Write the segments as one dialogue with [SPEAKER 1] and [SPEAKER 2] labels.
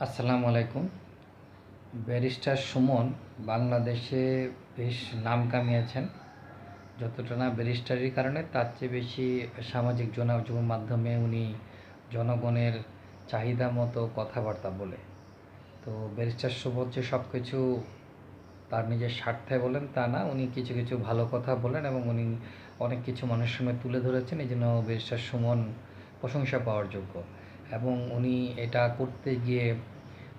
[SPEAKER 1] আসসালামু আলাইকুম। ব্যারিস্টার সুমন বাংলাদেশে বেশ নাম কামিয়েছেন। যতটা না ব্যারিস্টারির কারণে, তার চেয়ে বেশি সামাজিক যোগাযোগের মাধ্যমে উনি জনগণের চাহিদা মতো কথাবার্তা বলে। তো ব্যারিস্টার সুমন যে সব কিছু তার নিজের স্বার্থে বলেন, তা না, উনি কিছু কিছু ভালো কথা বলেন এবং উনি অনেক কিছু মানুষের সামনে তুলে ধরেছেন। এই জন্য ব্যারিস্টার সুমন প্রশংসা পাওয়ার যোগ্য। এবং উনি এটা করতে গিয়ে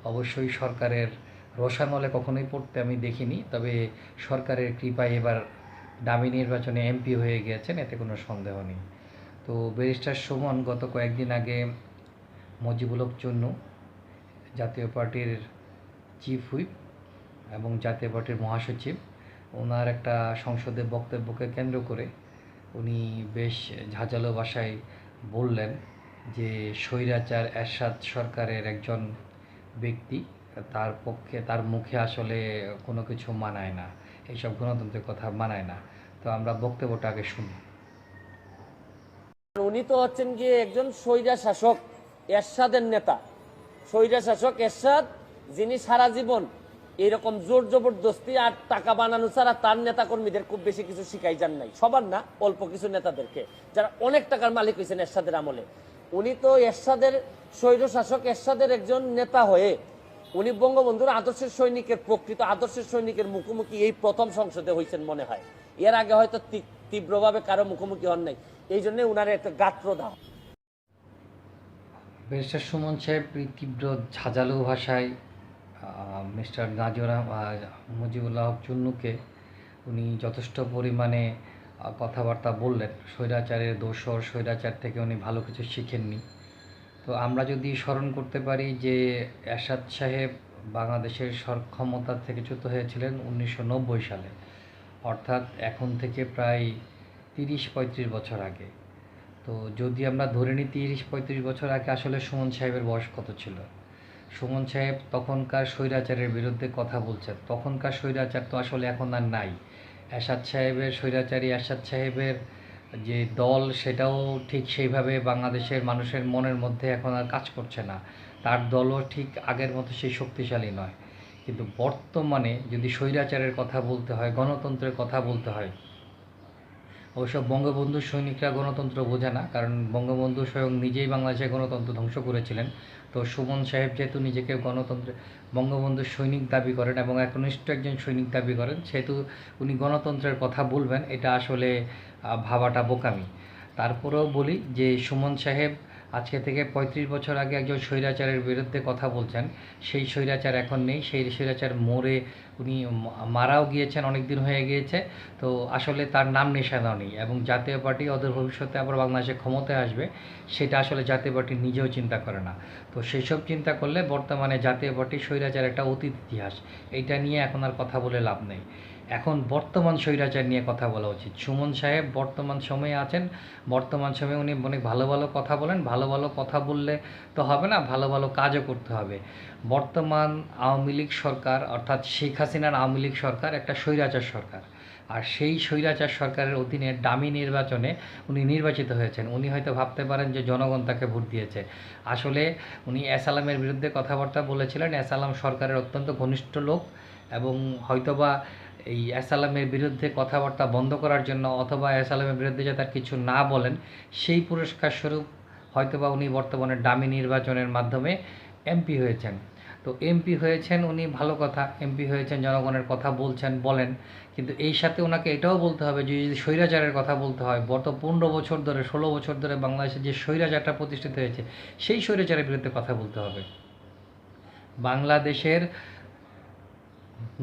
[SPEAKER 1] অবশ্যই সরকারের রোষানলে কখনোই পড়তে আমি দেখিনি, তবে সরকারের কৃপায় এবার দামি নির্বাচনে এমপি হয়ে গিয়েছেন, এতে কোনো সন্দেহ নেই। তো ব্যারিস্টার সুমন গত কয়েকদিন আগে মজিবুল চন্নু, জাতীয় পার্টির চিফ হুইপ এবং জাতীয় পার্টির মহাসচিব, ওনার একটা সংসদে বক্তব্যকে কেন্দ্র করে উনি বেশ ঝাঁঝালো ভাষায় বললেন। যে স্বৈরাচার, এরশাদ সরকারের একজন ব্যক্তি, তার পক্ষে, তার মুখে আসলে কোনো কিছু মানায় না। এইসব গণতন্ত্রের কথা মানায় না। তো আমরা বক্তব্যটা আগে শুনি।
[SPEAKER 2] উনি তো হচ্ছেন গিয়ে একজন স্বৈরা শাসক, এরশাদের নেতা। স্বৈরা শাসক এরশাদ, যিনি সারা জীবন এরকম জোর জবরদস্তি আর টাকা বানানো ছাড়া তার নেতা কর্মীদের খুব বেশি কিছু শিখাই যান নাই। সবার না, অল্প কিছু নেতাদেরকে, যারা অনেক টাকার মালিক হয়েছেন এরশাদের আমলে। উনি তো এরশাদের স্বৈর শাসক এরশাদের একজন নেতা হয়ে উনি বঙ্গবন্ধুর আদর্শের সৈনিকের, প্রকৃত আদর্শের সৈনিকের মুখোমুখি এই প্রথম সংসদে হয়েছেন মনে হয়। এর আগে হয়তো তীব্র- তীব্রভাবে কারও মুখোমুখি হন নাই। এই জন্য উনার একটা গাত্র দাও।
[SPEAKER 1] ব্যারিস্টার সুমন সাহেব তীব্র ঝাঁঝালো ভাষায় মিস্টার নাজর মুজিবুল্লাহ চুন্নুকে উনি যথেষ্ট পরিমাণে কথাবার্তা বললেন। স্বৈরাচারের দোষর, স্বৈরাচার থেকে উনি ভালো কিছু শিখেননি। তো আমরা যদি স্মরণ করতে পারি যে এরশাদ সাহেব বাংলাদেশের সর ক্ষমতা থেকে চ্যুত হয়েছিলেন উনিশশো নব্বই সালে, অর্থাৎ এখন থেকে প্রায় তিরিশ পঁয়ত্রিশ বছর আগে। তো যদি আমরা ধরে নিই তিরিশ পঁয়ত্রিশ বছর আগে, আসলে সুমন সাহেবের বয়স কত ছিল? সুমন সাহেব তখনকার স্বৈরাচারের বিরুদ্ধে কথা বলছেন। তখনকার স্বৈরাচার তো আসলে এখন আর নাই। এরশাদ সাহেবের স্বৈরাচারী, এরশাদ সাহেবের যে দল, সেটাও ঠিক সেইভাবে বাংলাদেশের মানুষের মনের মধ্যে এখন আর কাজ করছে না। তার দলও ঠিক আগের মতো সেই শক্তিশালী নয়। কিন্তু বর্তমানে যদি স্বৈরাচারের কথা বলতে হয়, গণতন্ত্রের কথা বলতে হয় অবশ্য বঙ্গবন্ধু সৈনিকরা গণতন্ত্র বোঝে না, কারণ বঙ্গবন্ধু স্বয়ং নিজেই বাংলাদেশে গণতন্ত্র ধ্বংস করেছিলেন। তো সুমন সাহেব যেহেতু নিজেকে গণতন্ত্রে বঙ্গবন্ধুর সৈনিক দাবি করেন এবং একনিষ্ঠ একজন সৈনিক দাবি করেন, সেহেতু উনি গণতন্ত্রের কথা বলবেন, এটা আসলে ভাবাটা বোকামি। তারপরেও বলি যে সুমন সাহেব আজকে থেকে পঁয়ত্রিশ বছর আগে একজন স্বৈরাচারের বিরুদ্ধে কথা বলছেন। সেই স্বৈরাচার এখন নেই, সেই স্বৈরাচার মরে উনি মারাও গিয়েছেন অনেক দিন হয়ে গিয়েছে। তো আসলে তার নাম নিশানাও নেই এবং জাতীয় পার্টি ওদের ভবিষ্যতে আবার বাংলাদেশে ক্ষমতায় আসবে, সেটা আসলে জাতীয় পার্টি নিজেও চিন্তা করে না। তো সেই সব চিন্তা করলে বর্তমানে জাতীয় পার্টি স্বৈরাচার একটা অতীত ইতিহাস, এইটা নিয়ে এখন আর কথা বলে লাভ নেই। এখন বর্তমান স্বৈরাচার নিয়ে কথা বলা উচিত। সুমন সাহেব বর্তমান সময়ে আছেন। বর্তমান সময়ে উনি অনেক ভালো ভালো কথা বলেন। ভালো ভালো কথা বললে তো হবে না, ভালো ভালো কাজও করতে হবে। বর্তমান আওয়ামী লীগ সরকার, অর্থাৎ শেখ হাসিনার আওয়ামী লীগ সরকার একটা স্বৈরাচার সরকার। আর সেই স্বৈরাচার সরকারের অধীনে ডামি নির্বাচনে উনি নির্বাচিত হয়েছেন। উনি হয়তো ভাবতে পারেন যে জনগণ তাকে ভোট দিয়েছে। আসলে উনি এসালামের বিরুদ্ধে কথাবার্তা বলেছিলেন। এসালাম সরকারের অত্যন্ত ঘনিষ্ঠ লোক এবং হয়তোবা এই এসালামের বিরুদ্ধে কথাবার্তা বন্ধ করার জন্য অথবা এসালামের বিরুদ্ধে যাতে আর কিছু না বলেন, সেই পুরস্কার স্বরূপ হয়তোবা উনি বর্তমানে ডামি নির্বাচনের মাধ্যমে এমপি হয়েছেন। তো এমপি হয়েছেন উনি, ভালো কথা, এমপি হয়েছেন, জনগণের কথা বলছেন, বলেন। কিন্তু এই সাথে ওনাকে এটাও বলতে হবে যে, যদি স্বৈরাচারের কথা বলতে হয়, গত পনেরো বছর ধরে, ষোলো বছর ধরে বাংলাদেশে যে স্বৈরাচারটা প্রতিষ্ঠিত হয়েছে, সেই স্বৈরাচারের বিরুদ্ধে কথা বলতে হবে। বাংলাদেশের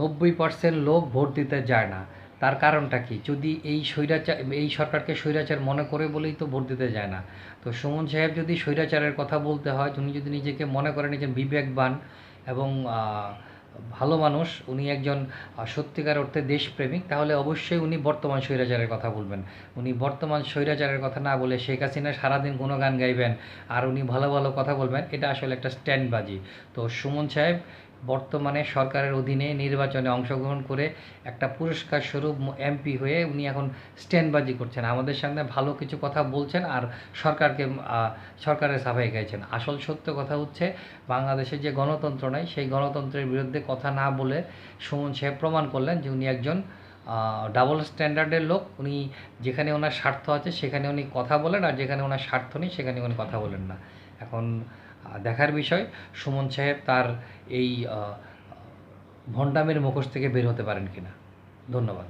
[SPEAKER 1] নব্বই পার্সেন্ট লোক ভোট দিতে যায় না। তার কারণটা কি? যদি এই স্বৈরাচার, এই সরকারকে স্বৈরাচার মনে করে বলেই তো ভোট দিতে যায় না। তো সুমন সাহেব যদি স্বৈরাচারের কথা বলতে হয়, উনি যদি নিজেকে মনে করেন একজন বিবেকবান এবং ভালো মানুষ, উনি একজন সত্যিকার অর্থে দেশপ্রেমিক, তাহলে অবশ্যই উনি বর্তমান স্বৈরাচারের কথা বলবেন। উনি বর্তমান স্বৈরাচারের কথা না বলে শেখ হাসিনা সারাদিন গুণগান গাইবেন, আর উনি ভালো ভালো কথা বলবেন, এটা আসলে একটা স্ট্যান্ডবাজি। তো সুমন সাহেব বর্তমানে সরকারের অধীনে নির্বাচনে অংশগ্রহণ করে একটা পুরস্কার স্বরূপ এমপি হয়ে উনি এখন স্ট্যান্ডবাজি করছেন। আমাদের সামনে ভালো কিছু কথা বলছেন আর সরকারকে সরকারের সাফাই গাইছেন। আসল সত্য কথা হচ্ছে বাংলাদেশে যে গণতন্ত্র নাই, সেই গণতন্ত্রের বিরুদ্ধে কথা না বলে সুমন সাহেব প্রমাণ করলেন যে উনি একজন ডাবল স্ট্যান্ডার্ডের লোক। উনি যেখানে ওনার স্বার্থ আছে সেখানে উনি কথা বলেন আর যেখানে ওনার স্বার্থ নেই সেখানে উনি কথা বলেন না। এখন দেখার বিষয়। সুমন সাহেব তার এই ভণ্ডামের মুখোশ থেকে বের হতে পারেন কিনা। ধন্যবাদ।